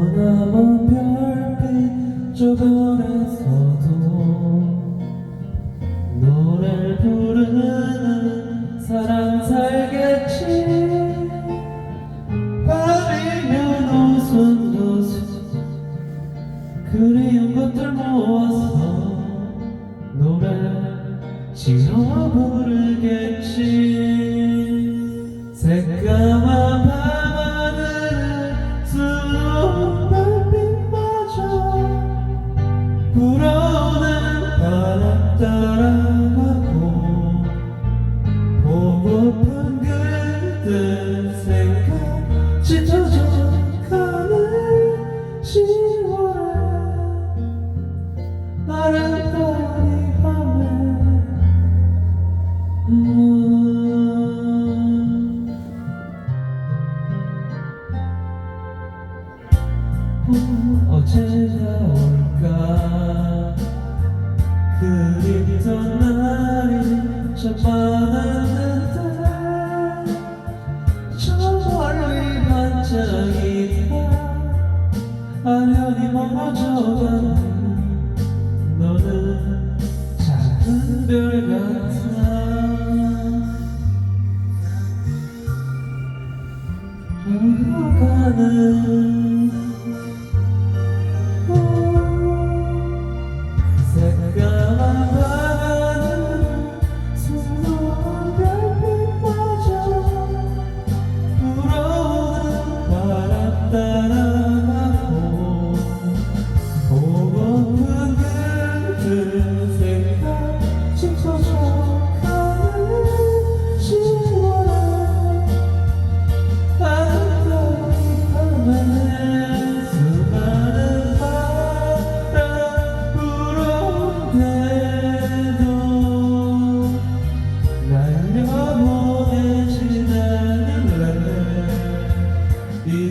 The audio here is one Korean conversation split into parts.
먼 별빛 저별에서도 노래를 부르는 사람 살겠지? 밤이면 웃음도수 그리운 것들 모아서 노래 지어 부르겠지 불어오는 바람 따라가고 보고픈 그대 생각 지쳐져 가는 시월에 아름다운 이 밤에 음. 음, 어제 나올까 그립던 날이 저 뻔한 듯해. 저 멀리 반짝이다 아련히 멀어져간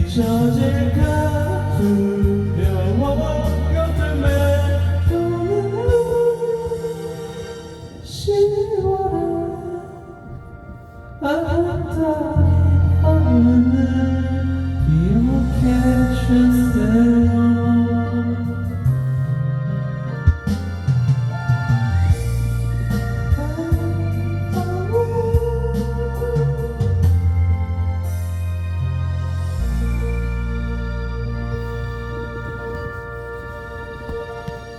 잊혀질까?